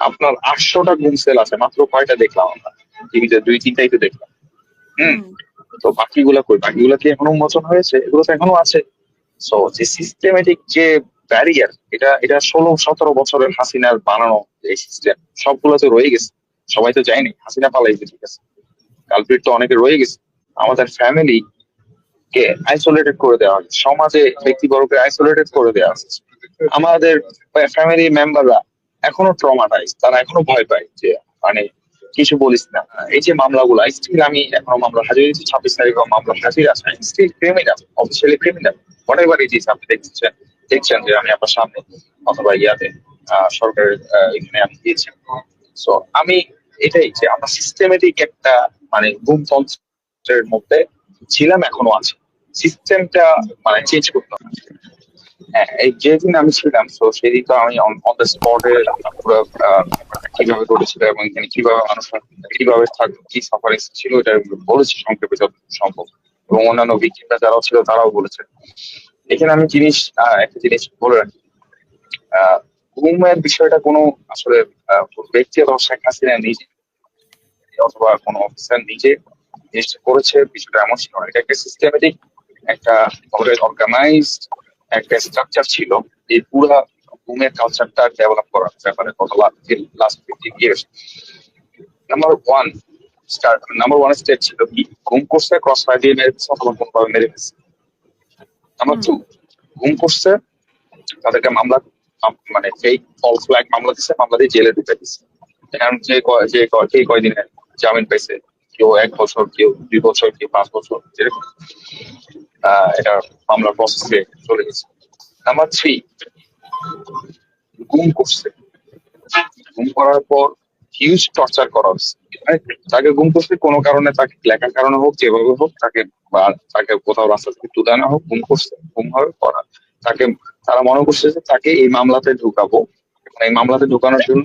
আপনার আটশোটা গুম সেল আছে মাত্র কয়টা দেখলাম আমরা? টিভিতে দুই তিনটাই তো দেখলাম। হম? তো বাকিগুলা কই? বাকিগুলা কি এখনও উন্মোচন হয়েছে? এগুলো তো এখনও আছে। সো যে সিস্টেমেটিক যে ব্যারিয়ার এটা এটা ষোলো সতেরো বছরের হাসিনার বানানো এই সিস্টেম সবগুলো তো রয়ে গেছে। সবাই তো যায়নি হাসিনা পালাইছে ঠিক আছে। কালপিট তো অনেকে রয়ে গেছে। আমাদের ফ্যামিলি কে আইসোলেটেড করে দেওয়া হয়েছে। সমাজে ব্যক্তিবর্গকে আইসোলেটেড করে দেওয়া হয়েছে। আমাদের ফ্যামিলি মেম্বাররা এখনও ট্রমাটাইজ তারা এখনও ভয় পায় যে মানে কিছু বলিস না। এই যে মামলাগুলো স্টিল আমি এখনও মামলা হাজির হয়েছি, ছাব্বিশ তারিখ মামলা হাজির আছে still criminal officially criminal whatever it is আপনি দেখছেন দেখছেন যে আমি আপনার সামনে অথবা ইয়াতে সরকারের এখানে আমি দিয়েছি। সো আমি এটাই যে আমরা সিস্টেমেটিক একটা মানে গুমতন্ত্রের মধ্যে ছিলাম, এখনও আছে। সিস্টেমটা মানে চেঞ্জ করতে হবে। যেদিন আমি ছিলাম, তো সেদিন তো আমি অন দ্য স্পটে পুরো কীভাবে ঘটেছিল এবং এখানে কীভাবে মানুষ কীভাবে থাকতো কি সাফারিং ছিল, এটা বলেছি সংক্ষেপে যত সম্ভব। এবং অন্যান্য ভিক্টিমরা যারাও ছিল, তারাও বলেছে। এখানে আমি জিনিস একটা জিনিস বলে রাখি। গুমের বিষয়টা কোনো আসলে ব্যক্তি অথবা শেখ হাসিনা নিজে, অথবা কোনো অফিসার নিজে জিনিসটা করেছে, বিষয়টা এমন ছিল। এটা একটা সিস্টেমেটিক একটা অর্গানাইজড একটা স্ট্রাকচার ছিল এই পুরা ঘুমের কালচারটা ডেভেলপ করার ব্যাপারে গত last fifteen years number one start number one step ছিল কি? ঘুম করছে ক্রস ফায়ার দিয়ে মেরে অথবা কোনোভাবে মেরে দিচ্ছে নাম্বার টু ঘুম করছে তাদেরকে মামলা মানে ফেক ফলস ফ্ল্যাগ মামলা দিচ্ছে মামলা দিয়ে জেলে ঢুকে দিচ্ছে এখন যে যে কয়- কে কয়দিনে জামিন পেয়েছে কেউ এক বছর কেউ দুই বছর কেউ পাঁচ বছর যেরকম এটা মামলার প্রসেসে চলে গেছে। নাম্বার থ্রি গুম করছে। গুম করার পর হিউজ টর্চার করা হচ্ছে। তাকে গুম করছে কোনো কারণে, তাকে লেখার কারণে হোক, যেভাবে হোক, তাকে বা তাকে কোথাও রাস্তা থেকে তুলে আনা হোক গুম করছে গুম হবে করা তাকে, তারা মনে করছে যে তাকে এই মামলাতে ঢুকাবো। এই মামলাতে ঢুকানোর জন্য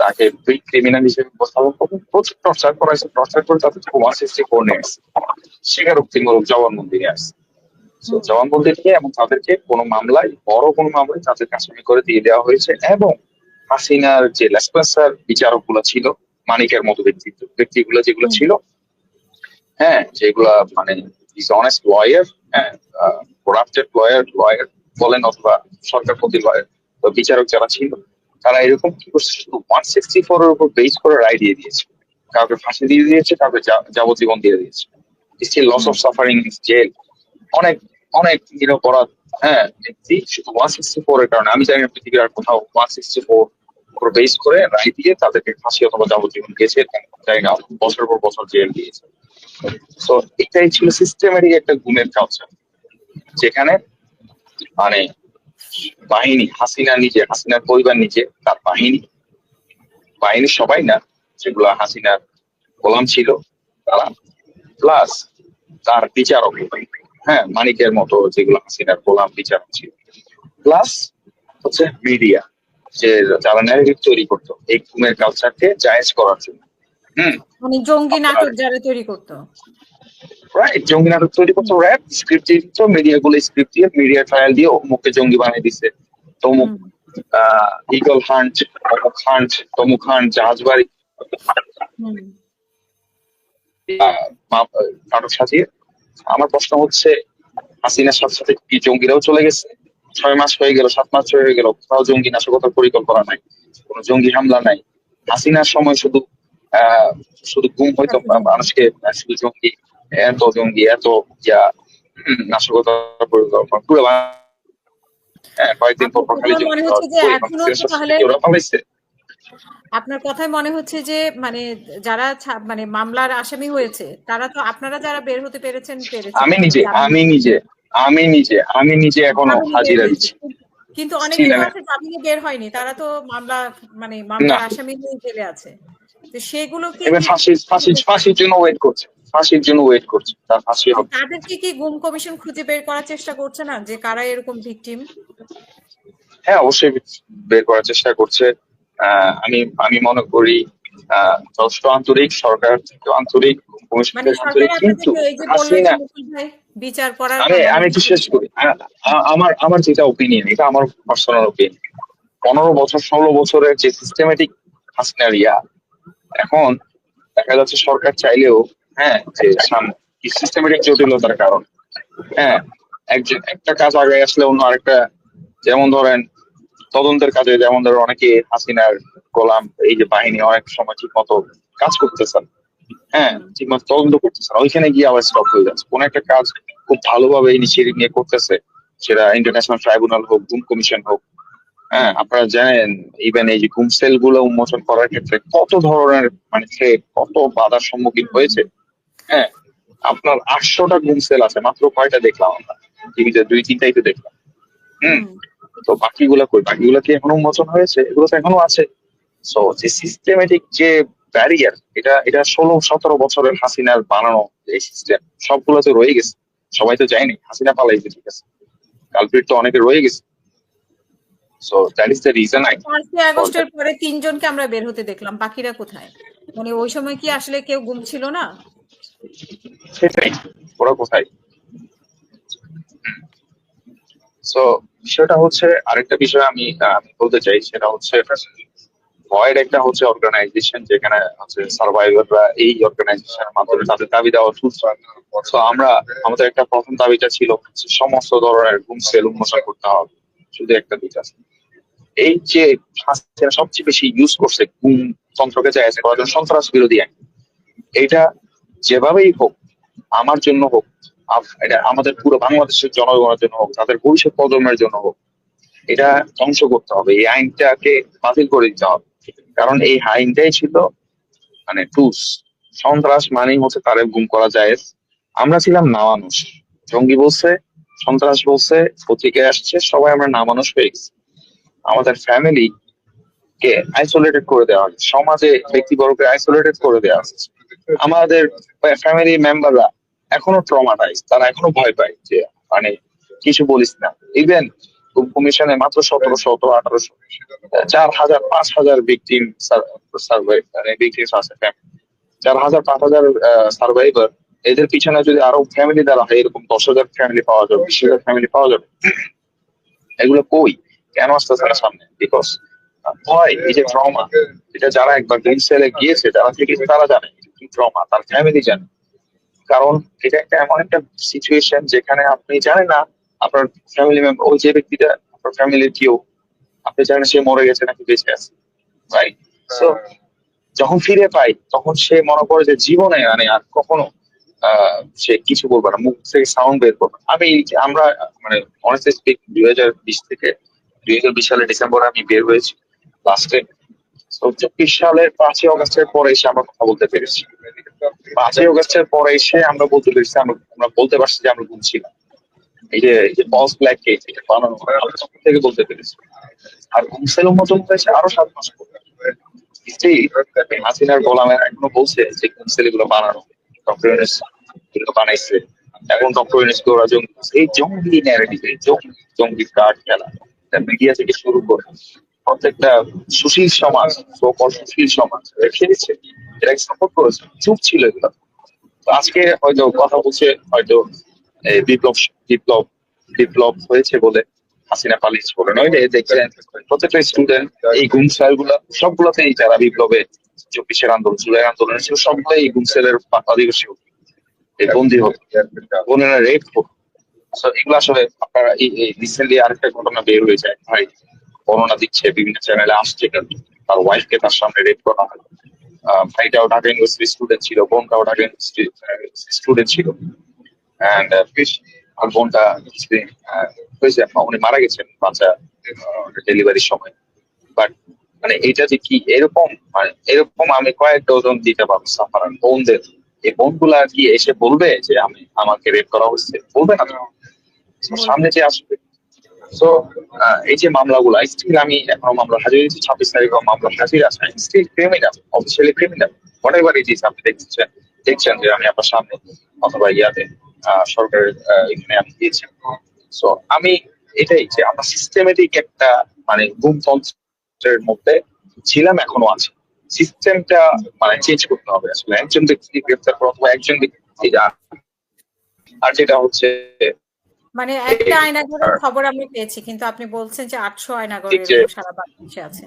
তাকে ক্রিমিনাল হিসেবে উপস্থাপন করব। প্রচুর টর্চার করা হয়েছে। টর্চার করে তাদের ওয়ান সিক্সটি ফোর নিয়ে আসছে। স্বীকারোক্তিমূলক জবানবন্দি নিয়ে আসছে। জবানবন্দি নিয়ে এবং তাদেরকে কোনো মামলায় বড় কোনো মামলায় তাদেরকে আসামি করে দিয়ে দেওয়া হয়েছে এবং হাসিনার যে লেসপেন্সার বিচারকগুলো ছিল মানিকের মতো ব্যক্তিত্ব ব্যক্তিগুলো যেগুলো ছিল হ্যাঁ যেগুলা মানে ইজ অনেস্ট লয়ার হ্যাঁ করাপ্টেড লয়ার লয়ার বলেন অথবা সরকার প্রতি লয়ার বিচারক যারা ছিল তারা এরকম কি করছে? শুধু ওয়ান সিক্সটি ফোর এর উপর বেস করে রায় দিয়ে দিয়েছে। কাউকে ফাঁসি দিয়ে দিয়েছে কাউকে যাবজ্জীবন দিয়ে দিয়েছে। Still loss of suffering jail অনেক অনেক নিরপরাধ হ্যাঁ ব্যক্তি শুধু ওয়ান সিক্সটি ফোর এর কারণে। আমি জানি না পৃথিবীর আর কোথাও ওয়ান সিক্সটি ফোর উপর বেস করে রায় দিয়ে তাদেরকে ফাঁসি অথবা যাবজ্জীবন দিয়েছে জানি না, বছর পর বছর জেল দিয়েছে। তো এটাই ছিল সিস্টেমেটিক একটা গুমের কালচার যেখানে মানে বাহিনী, হাসিনা নিজে, হাসিনার পরিবার নিজে, তার বাহিনী। বাহিনী সবাই না, যেগুলো হাসিনার গোলাম ছিল, তারা প্লাস তার বিচারক হ্যাঁ মানিকের মতো যেগুলো হাসিনার গোলাম বিচারক ছিল। প্লাস হচ্ছে মিডিয়া যে যারা ন্যারেটিভ তৈরি করতো এই ঘুমের কালচারকে জায়েজ করার জন্য। হুম? মানে জঙ্গি নাটক যারা তৈরি করতো। রাইট জঙ্গি নাটক তৈরি করতো র্যাপ স্ক্রিপ্ট দিত মিডিয়া গুলো স্ক্রিপ্ট দিয়ে মিডিয়া ট্রায়াল দিয়ে অমুককে জঙ্গি বানিয়ে দিচ্ছে তমুক আহ ইগল হান্ট অমুক হান্ট তমুক হান্ট জাহাজবাড়ি। নাটক সাজিয়ে আমার প্রশ্ন হচ্ছে হাসিনার সাথে সাথে কি জঙ্গিরাও চলে গেছে? ছয় মাস হয়ে গেল সাত মাস হয়ে গেল কোথাও জঙ্গি নাশকতার পরিকল্পনা নাই কোনো জঙ্গি হামলা নাই। হাসিনার সময় শুধু আহ শুধু গুম হয়তো মানুষকে শুধু জঙ্গি এত জঙ্গি এত ইয়া নাশকতার পরিকল্পনা পুরো হ্যাঁ কয়েকদিন পর খালি জঙ্গি ওরা পালাইছে? আপনার কথায় মনে হচ্ছে যে মানে যারা মানে মামলার আসামি হয়েছে তারা তো আপনারা যারা বের হতে পেরেছেন পেরেছেন। আমি নিজে আমি নিজে আমি নিজে আমি নিজে এখনও হাজিরা দিচ্ছি। কিন্তু অনেকে আছে জামিনে বের হয়নি তারা তো মামলা মানে মামলার আসামি হয়ে জেলে আছে। তো সেগুলো কি এবার ফাঁসির ফাঁসির ফাঁসির জন্য ওয়েট করছে ফাঁসির জন্য ওয়েট করছে তার ফাঁসি হবে। তাদেরকে কি গুম কমিশন খুঁজে বের করার চেষ্টা করছে না যে কারা এরকম ভিকটিম হ্যাঁ অবশ্যই বের করার চেষ্টা করছে। আমি আমি মনে করি যথেষ্ট আন্তরিক সরকার থেকে আন্তরিক মানে আন্তরিক কিন্তু হাসিনা বিচার করার আমি আমি একটু শেষ করি। আমার আমার যেটা ওপিনিয়ন এটা আমার পার্সোনাল ওপিনিয়ন পনেরো বছর ষোলো বছরের যে সিস্টেমেটিক হাসিনার ইয়া এখন দেখা যাচ্ছে সরকার চাইলেও হ্যাঁ যে সিস্টেমেটিক জটিলতার কারণ হ্যাঁ একজন একটা কাজ আগে আসলে অন্য আরেকটা যেমন ধরেন তদন্তের কাজে যেমন ধরো অনেকে হাসিনার গোলাম, এই যে বাহিনী অনেক সময় ঠিক মতো কাজ করতেছেন। হ্যাঁ ঠিক মতো তদন্ত করতেছেন। ওইখানে গিয়ে আবার স্টপ হয়ে যাচ্ছে। কোন একটা কাজ খুব ভালোভাবে ইনিশিয়েটিভ নিয়ে করতেছে, সেটা ইন্টারন্যাশনাল ট্রাইব্যুনাল হোক, গুম কমিশন হোক। হ্যাঁ আপনারা জানেন ইভেন এই যে গুম সেলগুলো উন্মোচন করার ক্ষেত্রে কত ধরনের মানে কত বাধার সম্মুখীন হয়েছে। হ্যাঁ আপনার আটশোটা গুম সেল আছে, মাত্র কয়টা দেখলাম আমরা? টিভিতে দুই তিনটাই তো দেখলাম। হুম তো বাকিগুলা কই? বাকিগুলা কি এখনও উন্মোচন হয়েছে? এগুলো তো এখনও আছে। সো যে সিস্টেমেটিক যে ব্যারিয়ার এটা এটা ষোলো সতেরো বছরের হাসিনার বানানো এই সিস্টেম সবগুলো তো রয়ে গেছে। সবাই তো যায়নি হাসিনা পালাইছে ঠিক আছে? কালপিট তো অনেকে রয়ে গেছে। So that is the reason I আগস্টের পরে তিনজনকে আমরা বের হতে দেখলাম বাকিরা কোথায়? মানে ওই সময় কি আসলে কেউ গুম ছিল না? সেটাই ওরা কোথায়? সো বিষয়টা হচ্ছে, আরেকটা বিষয় আমি আমি বলতে চাই, সেটা হচ্ছে ভয়ের একটা হচ্ছে অর্গানাইজেশন যেখানে হচ্ছে সার্ভাইভাররা এই অর্গানাইজেশনের মাধ্যমে তাদের দাবি দেওয়া তুলছে তো আমরা, আমাদের একটা প্রথম দাবিটা ছিল সমস্ত ধরনের গুম সেল উন্মোচন করতে হবে, শুধু একটা দুইটা। এই যে হাসিনা সবচেয়ে বেশি ইউজ করছে গুম তন্ত্রকে জায়গা করার জন্য সন্ত্রাস বিরোধী আইন, এটা যেভাবেই হোক, আমার জন্য হোক এটা আমাদের পুরো বাংলাদেশের জনগণের জন্য হোক, তাদের ভবিষ্যৎ প্রজন্মের জন্য হোক, এটা ধ্বংস করতে হবে। এই আইনটাকে বাতিল করে দিতে হবে। কারণ এই আইনটাই ছিল মানে টুস। সন্ত্রাস মানেই হচ্ছে তারে গুম করা যায় আমরা ছিলাম না মানুষ জঙ্গি বলছে, সন্ত্রাস বলছে, পত্রিকায় আসছে, সবাই আমরা না মানুষ হয়ে গেছি। আমাদের ফ্যামিলি কে আইসোলেটেড করে দেওয়া হয়েছে। সমাজে ব্যক্তিবর্গকে আইসোলেটেড করে দেওয়া হয়েছে। আমাদের ফ্যামিলি মেম্বাররা এখনও ট্রমাটাইজ তারা এখনও ভয় পায় যে মানে কিছু বলিস না। ইভেন কমিশনে মাত্র সতেরো শত আঠারোশো। চার হাজার, পাঁচ হাজার ভিকটিম সার্ভাই মানে ভিকটিমস আছে চার হাজার, পাঁচ হাজার সার্ভাইভার এদের পিছনে যদি আরও ফ্যামিলি দ্বারা হয়, এরকম দশ হাজার ফ্যামিলি পাওয়া যাবে, বিশ হাজার ফ্যামিলি পাওয়া যাবে। এগুলো কই? কেন আসতেছে না সামনে? বিকজ ভয়, এই যে ট্রমা এটা যারা একবার গ্রিন সেলে গিয়েছে, যারা থেকে তারা জানে ট্রমা তার ফ্যামিলি জানে। কারণ এটা একটা এমন একটা সিচুয়েশন যেখানে আপনি জানেন না আপনার ফ্যামিলি মেম্বার ওই যে ব্যক্তিটা আপনার ফ্যামিলির কেউ আপনি জানেন সে মরে গেছে নাকি বেঁচে আছে রাইট সো যখন ফিরে পাই তখন সে মনে করে যে জীবনে মানে আর কখনো আহ, সে কিছু বলবে না মুখ থেকে সাউন্ড বের করবে। আমি আমরা মানে অনেস্টলি স্পিক দুই হাজার বিশ থেকে দুই হাজার বিশ সালের ডিসেম্বরে আমি বের হয়েছি। লাস্টে চব্বিশ সালের পাঁচই অগস্টের পরে এসে আমরা কথা বলতে পেরেছি। পাঁচই অগস্টের পরে এসে আমরা বলতে পেরেছি আমরা বলতে পারছি যে আমরা ঘুমছিলাম এই যে এই যে পলস ব্ল্যাক কেক এটা বানানো থেকে বলতে পেরেছি। আর ঘুমসেল উন্মোচন হয়েছে আরও সাত মাস পরে। Still, হাসিনার গোলামের এখনও বলছে যে ঘুমসেল এগুলো বানানো। ডক্টর ইউনুস এগুলো বানাইছে এখন ডক্টর ইউনুস ওরা জঙ্গি? এই জঙ্গি ন্যারেটিভ এই জঙ্গি জঙ্গি কার্ড খেলা। মিডিয়া থেকে শুরু করে প্রত্যেকটা সুশীল সমাজ সুশীল সমাজ খেলেছে, এরা সাপোর্ট করেছে? চুপ ছিল এগুলো আজকে হয়তো কথা বলছে, হয়তো বিপ্লব বিপ্লব বিপ্লব হয়েছে বলে হাসিনা পালিয়েছে বলে নইলে দেখছেন প্রত্যেকটা স্টুডেন্ট এই গুমগুলা সবগুলোতেই যারা বিপ্লবে চব্বিশের আন্দোলন, জুলাই আন্দোলন ছিল সবগুলো এই গুম সেলের আদিবাসী এই বন্দী হতো বোনেরা রেপ So এগুলো আসলে আপনারা এই রিসেন্টলি আরেকটা ঘটনা বের হয়ে যায় ভাই বর্ণনা দিচ্ছে বিভিন্ন চ্যানেলে আসছে। তার ওয়াইফকে তার সামনে রেপ করা হয়। ভাইটাও ঢাকা ইউনিভার্সিটি স্টুডেন্ট ছিল বোনটাও ঢাকা ইউনিভার্সিটি স্টুডেন্ট ছিল। অ্যান্ড আর বোনটা কিছুদিন হয়েছে উনি মারা গেছেন বাচ্চা ডেলিভারির সময়। বাট মানে এটা যে কি এরকম মানে এরকম আমি কয়েক ডজন দিতে পারব সাফারান বোনদের। এই বোনগুলা কি এসে বলবে যে আমি আমাকে রেপ করা হচ্ছে বলবে না। সামনে যে আসবে। সো এই যে মামলাগুলো, স্টিল আমি এখনও মামলা হাজির হয়েছি, ছাব্বিশ তারিখ মামলা হাজির আছে। Still criminal officially criminal whatever it is আপনি দেখছেন দেখছেন যে আমি আপনার সামনে অথবা ইয়াতে সরকারের এখানে আমি দিয়েছি সো আমি এটাই যে আমরা সিস্টেমেটিক একটা মানে গুমতন্ত্রের মধ্যে ছিলাম, এখনও আছে। সিস্টেমটা মানে চেঞ্জ করতে হবে। আসলে একজন ব্যক্তি গ্রেফতার করা অথবা একজন ব্যক্তি আর যেটা হচ্ছে মানে একটা আয়নাঘরের খবর আমরা পেয়েছি কিন্তু আপনি বলছেন যে আটশো আয়নাঘর ঠিক সারা বাংলাদেশে আছে।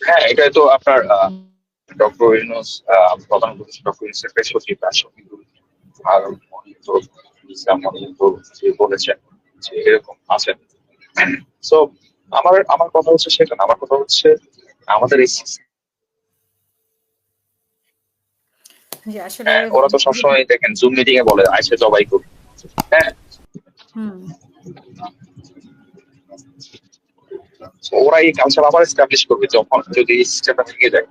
হ্যাঁ এটা তো আপনার ডক্টর ইউনুস প্রধান উপদেষ্টা ডক্টর ইউনুসের প্রেস সচিব রাষ্ট্র কিন্তু আর মনিত ইসলাম মনিত যে বলেছেন যে এরকম আছেন। সো আমার আমার কথা হচ্ছে সেটা আমার কথা হচ্ছে আমাদের এই ওরা তো সবসময় দেখেন জুম মিটিং এ বলে আইসে জবাই করুন হ্যাঁ। ওরা এই কালচার আবার এস্টাবলিশ করবে যখন যদি এই থেকে যায়।